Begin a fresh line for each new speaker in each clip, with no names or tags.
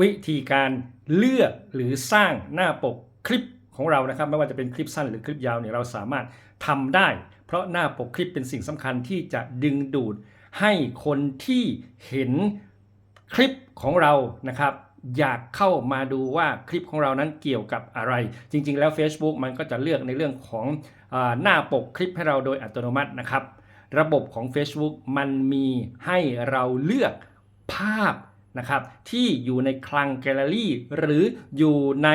วิธีการเลือกหรือสร้างหน้าปกคลิปของเรานะครับ ไม่ว่าจะเป็นคลิปสั้นหรือคลิปยาวเนี่ยเราสามารถทำได้ เพราะหน้าปกคลิปเป็นสิ่งสำคัญที่จะดึงดูดให้คนที่เห็นคลิปของเรานะครับอยากเข้ามาดูว่าคลิปของเรานั้นเกี่ยวกับอะไร จริง ๆ แล้ว Facebook มันก็จะเลือกในเรื่องของอหน้าปกคลิปให้เราโดยอัตโนมัตินะครับ ระบบของ Facebook มันมีให้เราเลือกภาพ นะครับที่อยู่ในคลังแกลเลอรี่ หรืออยู่ใน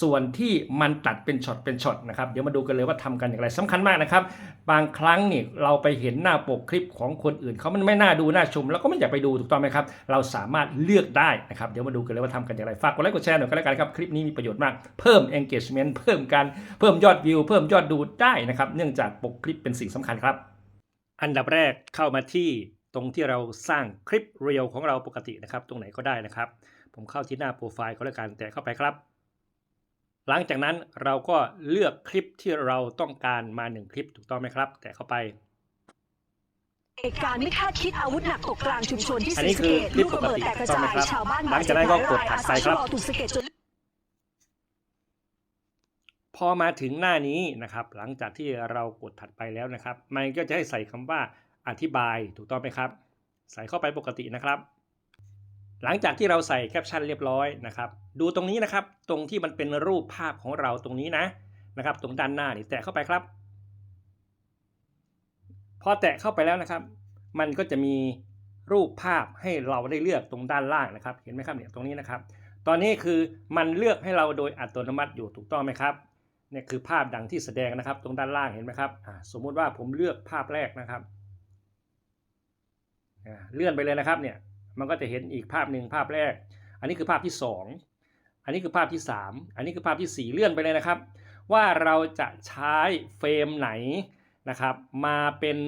ส่วนที่มันตัดเป็นช็อตเป็นช็อตนะครับเดี๋ยวมาดูกันเลยว่าทำกันอย่างไรสำคัญมากนะครับ บางครั้งนี่เราไปเห็นหน้าปกคลิปของคนอื่นเขามันไม่น่าดูน่าชม แล้วก็ไม่อยากไปดูถูกต้องไหมครับเราสามารถเลือกได้นะครับเดี๋ยวมาดูกันเลยว่าทำกันอย่างไรฝากกดไลค์กดแชร์หน่อยก็แล้วกันครับคลิปนี้มีประโยชน์มากเพิ่ม engagement เพิ่มการเพิ่มยอดวิว เพิ่มยอดดูได้นะครับเนื่องจากปกคลิปเป็นสิ่งสำคัญครับ อันดับแรกเข้ามาที่ ตรงที่เราสร้างคลิปเรียลของเราปกตินะครับ ตรงไหนก็ได้นะครับ ผมเข้าที่หน้าโปรไฟล์ก็แล้วกันแตะเข้าไปครับ หลังจากนั้นเราก็เลือกคลิปที่เราต้องการมาหนึ่งคลิปถูกต้องไหมครับ แตะเข้าไป
เหตุการณ์ไม่คาดคิดอาวุธหนักตกกลางชุมชนที่
อัน
ศรี
นี้
สะ
คื
เก
อ
ด
คลิ
ลู
ป
กระเบิด
ปกติ
แตกกระ
ถูกต้อง
จา
ไหม
ย
ครับ
ชาวบ้าน
หลังจากนั้นก็กดถัดไปครับ
อาสาชะลอถูกสะเก็ดจน
พอมาถึงหน้านี้นะครับ หลังจากที่เรากดถัดไปแล้วนะครับ มันก็จะให้ใส่คำว่า อธิบายถูกต้องไหมครับ ใส่เข้าไปปกตินะครับ หลังจากที่เราใส่แคปชั่นเรียบร้อยนะครับ ดูตรงนี้นะครับ ตรงที่มันเป็นรูปภาพของเราตรงนี้นะนะครับ ตรงด้านหน้านี่แตะเข้าไปครับ พอแตะเข้าไปแล้วนะครับ มันก็จะมีรูปภาพให้เราได้เลือกตรงด้านล่างนะครับ เห็นไหมครับเนี่ยตรงนี้นะครับ ตอนนี้คือมันเลือกให้เราโดยอัตโนมัติอยู่ถูกต้องไหมครับเนี่ยคือภาพดังที่แสดงนะครับ ตรงด้านล่างเห็นไหมครับสมมุติว่าผมเลือกภาพแรกนะครับ เลื่อนไปเลยนะครับเนี่ยมันก็จะเห็นอีกภาพหนึ่งภาพแรก อันนี้คือภาพที่สองอันนี้คือภาพที่สามอันนี้คือภาพที่สี่เลื่อนไปเลยนะครับ ว่าเราจะใช้เฟรมไหนนะครับมาเป็น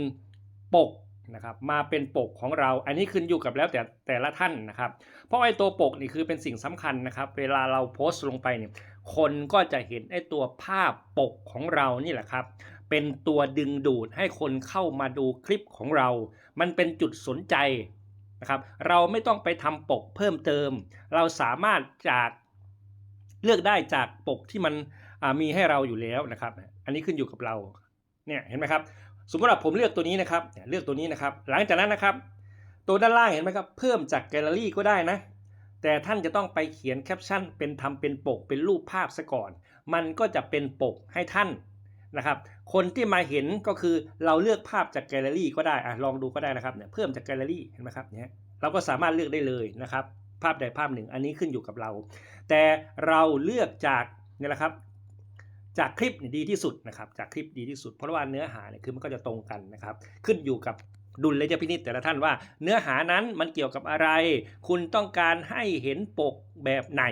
ปกนะครับมาเป็นปกของเราอันนี้ขึ้นอยู่กับแล้วแต่แต่ละท่านนะครับ เพราะไอ้ตัวปกนี่คือเป็นสิ่งสำคัญนะครับ เวลาเราโพสต์ลงไปเนี่ยคนก็จะเห็นไอ้ตัวภาพปกของเรานี่แหละครับ เป็นตัวดึงดูดให้คนเข้ามาดูคลิปของเรา มันเป็นจุดสนใจนะครับ เราไม่ต้องไปทำปกเพิ่มเติม เราสามารถจากเลือกได้จากปกที่มันมีให้เราอยู่แล้วนะครับ อันนี้ขึ้นอยู่กับเรา เนี่ยเห็นไหมครับ สมมติว่าผมเลือกตัวนี้นะครับเนี่ยเลือกตัวนี้นะครับ หลังจากนั้นนะครับ ตัวด้านล่างเห็นไหมครับ เพิ่มจากแกลเลอรี่ก็ได้นะ แต่ท่านจะต้องไปเขียนแคปชั่น เป็นทำเป็นปก เป็นรูปภาพซะก่อน มันก็จะเป็นปกให้ท่าน นะครับคนที่มาเห็นก็คือเราเลือกภาพจากแกลเลอรี่ก็ได้อะลองดูก็ได้นะครับเนี่ยเพิ่มจากแกลเลอรี่เห็นไหมครับเนี่ยเราก็สามารถเลือกได้เลยนะครับ ภาพใดภาพหนึ่งอันนี้ขึ้นอยู่กับเรา แต่เราเลือกจากเนี่ยแหละครับ จากคลิปดีที่สุดนะครับจากคลิปดีที่สุด เพราะว่าเนื้อหาเนี่ยคือมันก็จะตรงกันนะครับ ขึ้นอยู่กับดุลยพินิจแต่ละท่านว่า เนื้อหานั้นมันเกี่ยวกับอะไร คุณต้องการให้เห็นปกแบบไหน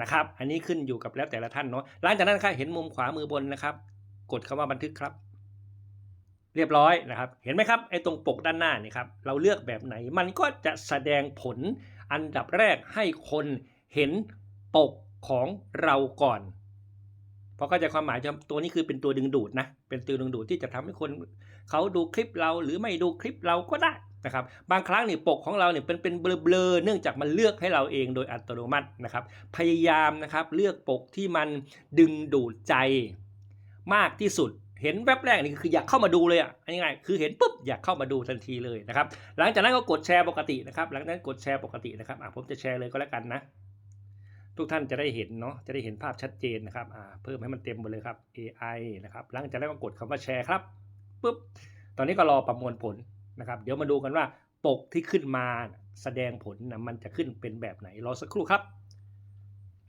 นะครับ อันนี้ขึ้นอยู่กับแล้วแต่ละท่านเนาะหลังจากนั้นครับเห็นมุมขวามือบนนะครับ กดคำว่าบันทึกครับ เรียบร้อยนะครับ เห็นไหมครับไอ้ตรงปกด้านหน้านี่ครับเราเลือกแบบไหนมันก็จะแสดงผลอันดับแรกให้คนเห็นปกของเราก่อนเพราะเข้าใจความหมายตัวนี้คือเป็นตัวดึงดูดนะเป็นตัวดึงดูดที่จะทำให้คนเขาดูคลิปเราหรือไม่ดูคลิปเราก็ได้ นะครับบางครั้งเนี่ยปกของเราเนี่ยเป็นเป็นเบลอๆเนื่องจากมันเลือกให้เราเองโดยอัตโนมัตินะครับ พยายามนะครับเลือกปกที่มันดึงดูดใจมากที่สุด เห็นแวบแรกนี่คืออยากเข้ามาดูเลยอะอันนี้ไงคือเห็นปุ๊บอยากเข้ามาดูทันทีเลยนะครับหลังจากนั้นก็กดแชร์ปกตินะครับหลังจากนั้นกดแชร์ปกตินะครับอะผมจะแชร์เลยก็แล้วกันนะ ทุกท่านจะได้เห็นเนาะจะได้เห็นภาพชัดเจนนะครับอ่าเพิ่มให้มันเต็มหมดเลยครับ AI นะครับหลังจากนั้นก็กดคำว่าแชร์ครับปุ๊บตอนนี้ก็รอประมวลผล นะครับเดี๋ยวมาดูกันว่าปกที่ขึ้นมาแสดงผลนะมันจะขึ้นเป็นแบบไหนรอสักครู่ครับ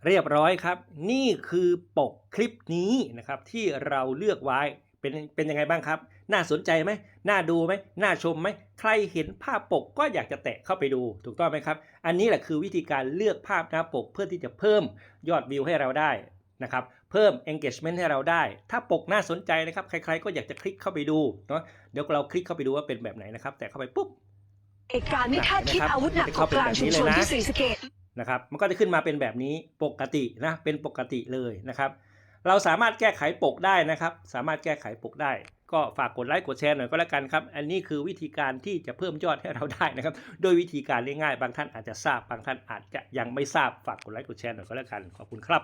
เรียบร้อยครับ นี่คือปกคลิปนี้นะครับที่เราเลือกไว้เป็นเป็นยังไงบ้างครับ น่าสนใจไหมน่าดูไหมน่าชมไหมใครเห็นภาพปกก็อยากจะแตะเข้าไปดูถูกต้องไหมครับ อันนี้แหละคือวิธีการเลือกภาพหน้าปกเพื่อที่จะเพิ่มยอดวิวให้เราได้ นะครับเพิ่ม engagement ให้เราได้ ถ้าปกน่าสนใจนะครับ ใครๆก็อยากจะคลิกเข้าไปดูเนาะเดี๋ยวเราคลิกเข้าไปดูว่าเป็นแบบไหนนะครับ แตะเข้าไปปุ๊บ
เหตุการณ์ไม่คาดคิดอาวุธหนักตกกลางชุมชนที่ศรีสะเกด
นะครับมันก็จะขึ้นมาเป็นแบบนี้ปกตินะเป็นปกติเลยนะครับ เราสามารถแก้ไขปกได้นะครับ สามารถแก้ไขปกได้ ก็ฝากกดไลค์กดแชร์หน่อยก็แล้วกันครับ อันนี้คือวิธีการที่จะเพิ่มยอดให้เราได้นะครับ โดยวิธีการง่ายๆบางท่านอาจจะทราบบางท่านอาจจะยังไม่ทราบฝากกดไลค์กดแชร์หน่อยก็แล้วกันขอบคุณครับ